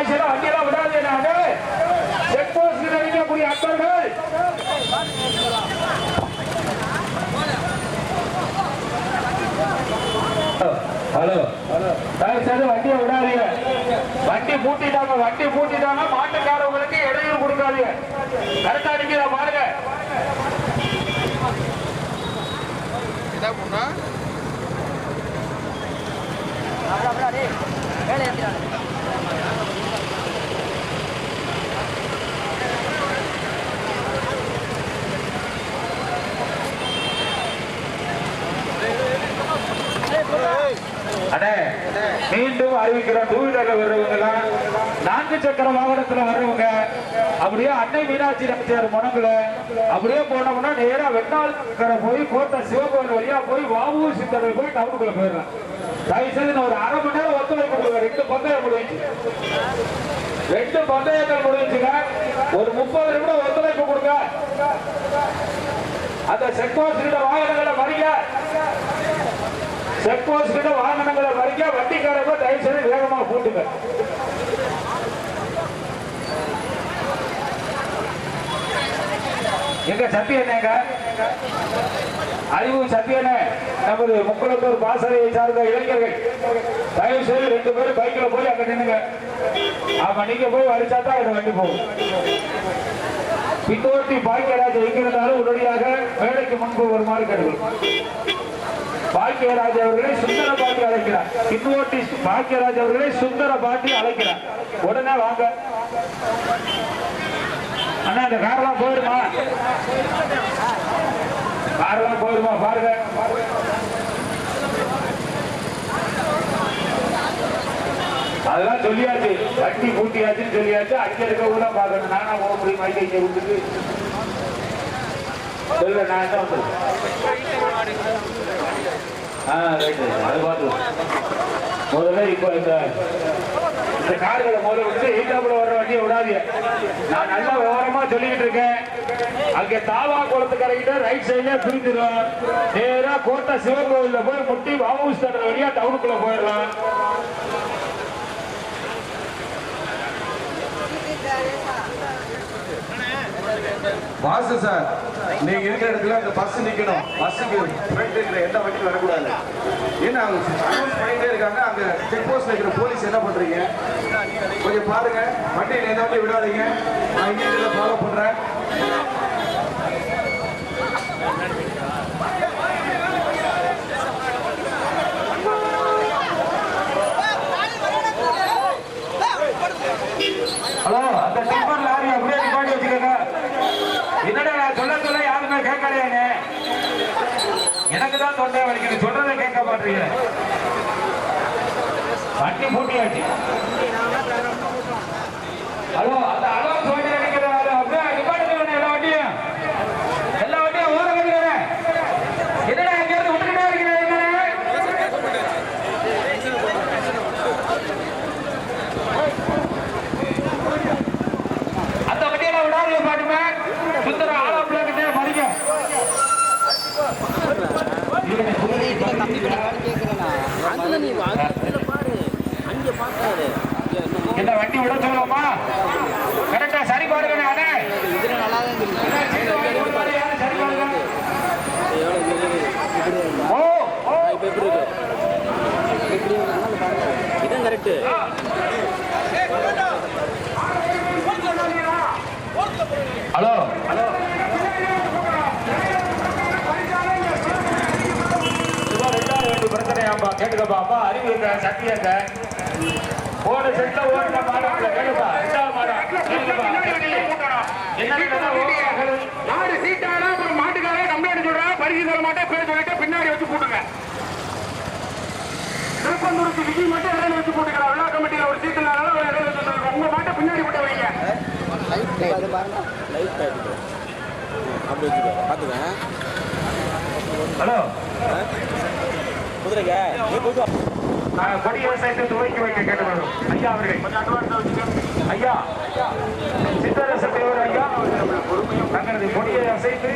தாய்ச்சல வண்டியெல்லாம் விடாது நானு செக் போஸ்ட் நிற்கக்கூடிய அன்பர்கள். ஹலோ தயவுசெய்து வண்டியை விடாதீங்க. வண்டி பூட்டிட்டாங்க வண்டி பூட்டிட்டாங்க மாட்டுக்காரவங்களுக்கு இடையூறு கொடுக்காதீங்க. கரெக்டா நிக்கிறா பாருங்க. அண்ணே மீண்டும் அறிவிக்கிறோம் டூ வீலர்ல நான்கு சக்கர வாகனத்துல வர்றவங்க அப்படியே அன்னை மீனாட்சி நம்பியார் மனங்கள அப்படியே போனோம்னா நேரா வெண்ணால் போய் கோட்டை சிவகோவில் வழியா போய் வாவூர் சித்தர்கள் போய் டவுனுக்குள்ள போயிடலாம். தயவு செய்து நான் ஒரு அரை மணி நேரம் ஒத்துழைப்பு கொடுங்க. ரெண்டு பந்தயம் முடிஞ்சு. ரெண்டு பந்தயங்கள் முடிஞ்சுங்க. ஒரு முப்பது நிமிடம் ஒத்துழைப்பு கொடுங்க. அந்த செக் போஸ்ட் வாகனங்களை மறிக்க செக் போஸ்ட் கிட்ட வாகனங்களை வரைக்க வட்டிக்காரங்க தயவு செய்து வேகமாக போட்டுங்க. எங்க சத்தி என்னங்க? அறிவு சத்தியனே நமது முக்குளத்தூர் பாசறையை சார்ந்த இளைஞர்கள். தயவு செய்து ரெண்டு பேரும் பைக்கில் போய் அங்க நின்னுங்க ஆமா நீங்க போய் வரிச்சா தான் இந்த வண்டி போகும். பின்னோட்டி பாக்கியராஜ் எங்கிருந்தாலும் உடனடியாக வேலைக்கு முன்பு வருமாறு கேட்டுக்கொள்ளும் பாக்கியராஜ் அவர்களை சுந்தர பாட்டி அழைக்கிறார். பின்னோட்டி பாக்கியராஜ் அவர்களை சுந்தர பாட்டி அழைக்கிறார். உடனே வாங்க. அண்ணா இந்த காரெல்லாம் போயிடுமா காரெல்லாம் போயிடுமா பாருங்க. அதெல்லாம் சொல்லியாச்சு. வட்டி பூட்டியாச்சுன்னு சொல்லியாச்சு. அங்கே இருக்கவங்க தான் பார்க்கணும். நானா போக முடியும் மைக்கை இங்க விட்டுட்டு. சொல்ல நான் தான் ஆ ரைட்டு அது பார்த்துக்கலாம் முதல்ல இப்போ இந்த இந்த கார்களை முதல்ல விட்டு ஈட்டாப்புல வர்ற வண்டியை விடாதீங்க. நான் நல்ல விவரமா சொல்லிக்கிட்டு இருக்கேன். அங்க தாவா குளத்துக்கரைக்கிட்ட ரைட் சைட்ல பிரிஞ்சிடும் நேரா கோட்டை சிவன் போய் முட்டி வாமூஸ் தடவை வழியா டவுனுக்குள்ள போயிடலாம். வாசு சார் நீங்க இருக்கிற இடத்துல அந்த பஸ் நிக்கணும். பஸ்ஸுக்கு ஃப்ரண்ட் இருக்கிற எந்த வண்டியும் வரக்கூடாது. ஏன்னா அவங்க அனௌன்ஸ் பண்ணிட்டே இருக்காங்க. அங்க செக் போஸ்ட்ல இருக்கிற போலீஸ் என்ன பண்றீங்க? கொஞ்சம் பாருங்க. வண்டியில் எந்த வண்டியும் விடாதீங்க. நான் இங்கே ஃபாலோ பண்றேன் ஹலோ அந்த டிப்பர் லாரி அப்படியே நிப்பாட்டி வச்சுக்கோங்க என்னடா நான் சொல்ல சொல்ல யாருமே கேட்கலையாங்க எனக்கு தான் தொண்டை வலிக்குது மாட்டீங்க வண்டி பூட்டியாச்சு. ஹலோ இந்த வண்டி விட சொல்லுவோமா? கரெக்டா சரி பாருங்க நானே இதுல நல்லா தான் இருக்கு ஓ ஓ. இப்ப எப்படி இருக்கு இதான் கரெக்ட் ஹலோ ஹலோ பிரச்சனையாப்பா கேட்டுக்கப்பா அப்பா அறிவு இருக்க சக்தி இருக்க. போன செட்ல ஓடுன மாடம்ல கேளுப்பா. ரெண்டாவது மாடம் யாரு சீட்டானா அப்புறம் மாட்டுக்காரே கம்ப்ளைண்ட் சொல்றா. பரிசு தர மாட்டேன் பேர் சொல்லிட்டு பின்னாடி வச்சு போட்டுங்க திருப்பந்தூருக்கு விஜய் மட்டும் இடையில வச்சு போட்டுக்கலாம் விழா கமிட்டியில ஒரு சீட்டு இல்லாதனால ஒரு இடையில வச்சு போட்டுருக்கோம். உங்க மாட்டை பின்னாடி போட்டு வைங்க. ஹலோ. குதிரைங்க நீ போயிட்டு வா. நான் கொடி விவசாயத்தை துவக்கி வைக்க கேட்டுக்கொள்ளும் ஐயா அவர்கள். ஐயா சித்தரச தேவர் ஐயா தங்களது கொடியை அசைத்து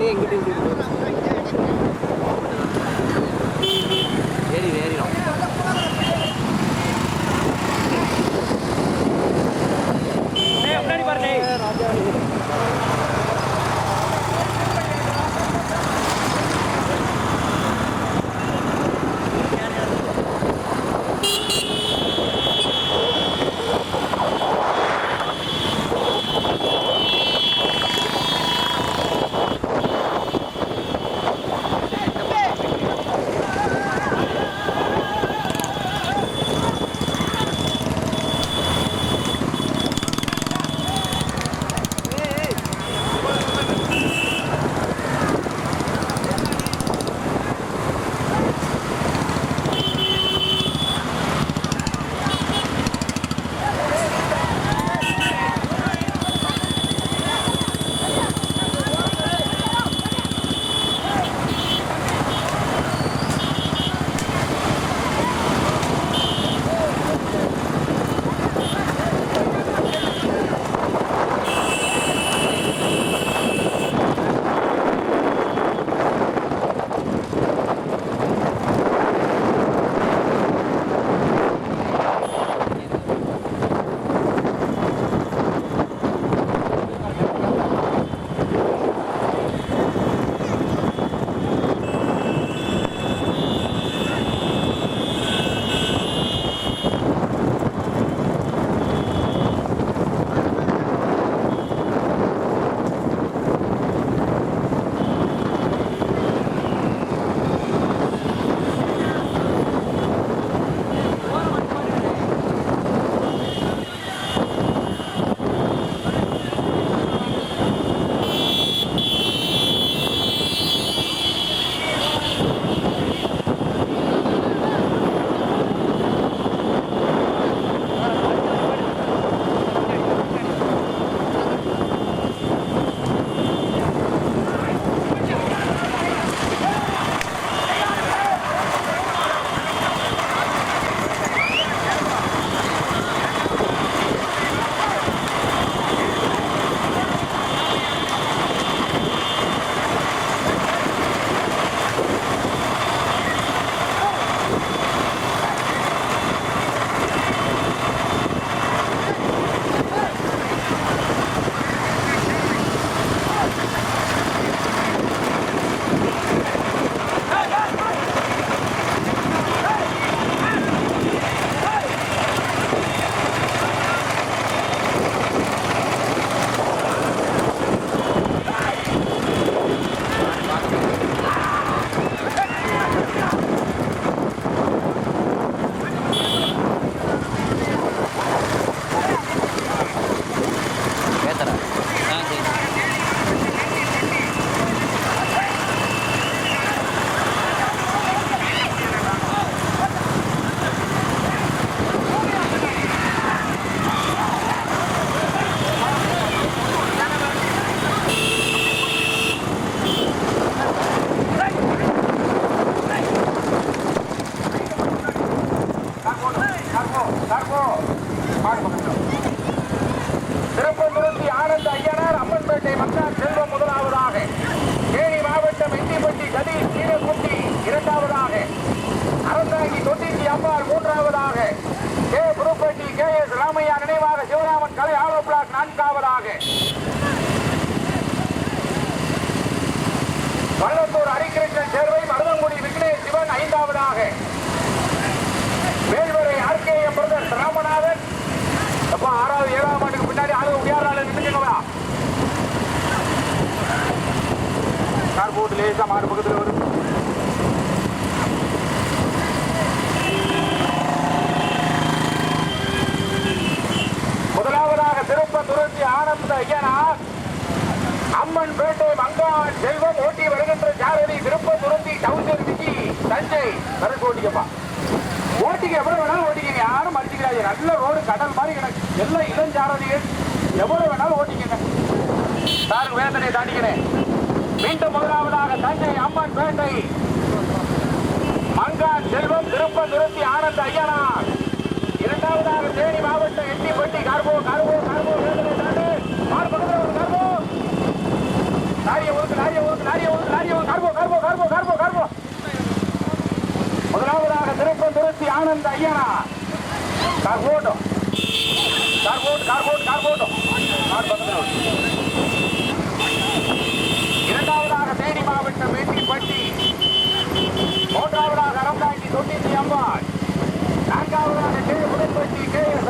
மாதிரியே எங்கிட்ட போட்டு லேசா மாடு பக்கத்தில் வரும். முதலாவதாக திருப்பந்துருத்தி ஆனந்த ஐயனார் அம்மன் பேட்டை மங்கான் செல்வம் ஓட்டி வருகின்ற சாரதி திருப்ப துரத்தி டவுசர் விஜி தஞ்சை வரக்கு ஓட்டிக்கப்பா ஓட்டிக்கு எவ்வளவு வேணாலும் ஓட்டிக்கங்க யாரும் மடிச்சுக்கிறாங்க நல்ல ரோடு கடல் மாதிரி கிடக்கு. எல்லாம் இளஞ்சாரதிகள். எவ்வளவு வேணாலும் ஓட்டிக்கங்க. சாருக்கு வேதனையை தாண்டிக்கிறேன். மீண்டும் முதலாவதாக தஞ்சை அம்மன் பேட்டை. மங்கான் செல்வம் திருப்ப துருத்தி ஆனந்த் ஐயனார் இரண்டாவதாக தேனி மாவட்டம் எட்டிப்பட்டி கர்போ கர்போ கர்போ முதலாவதாக திருப்பம் திருத்தி ஆனந்த் ஐயனா. கார்போட்டோ கார்போட் கார்போட் கார்போட்டோ கார்போட்டோ மாவட்டம் எட்டிப்பட்டி மூன்றாவதாக அறந்தாங்கி தொண்ணூத்தி அம்பாள் நான்காவதாக கே. உடன்பட்டி கே. எஸ்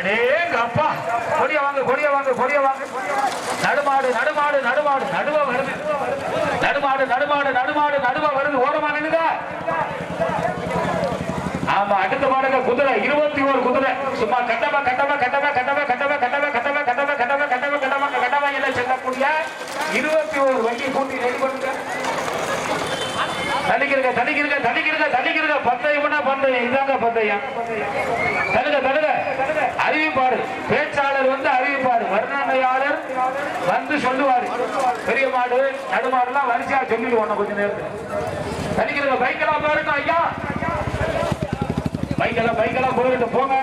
அடேங்க அப்பா கொடிய வாங்க கொடிய வாங்க கொடிய வாங்க நடுமாடு நடுமாடு நடுமாடு நடுவ வருது நடுமாடு நடுமாடு நடுமாடு நடுவ வருது ஓரமா நின்னுங்க ஆமா அடுத்த மாடுங்க குதிரை இருபத்தி ஒரு குதிரை சும்மா கட்டமா கட்டமா கட்டமா கட்டமா கட்டமா கட்டமா கட்டமா கட்டமா கட்டமா கட்டமா கட்டமா கட்டமா எல்லாம் செல்லக்கூடிய இருபத்தி ஒரு வங்கி கூட்டி ரெடி பண்ணுங்க தடிக்கிறங்க தடிக்கிறங்க தடிக்கிறங்க தடிக்கிறங்க பந்தயம்னா பந்தயம் இதாங்க பந்தயம் தடுங்க தடுங்க அறிவிப்பாரு. பேச்சாளர் வந்து அறிவிப்பாரு. வர்ணனையாளர் வந்து சொல்லுவாரு. பெரிய மாடு நடுமாடு எல்லாம் வரிசையா சொல்லிடுவோம் கொஞ்ச நேரத்தில். தனிக்கிறது பைக்கெல்லாம் பாருங்க ஐயா. பைக்கெல்லாம் பைக்கெல்லாம் போயிட்டு போங்க.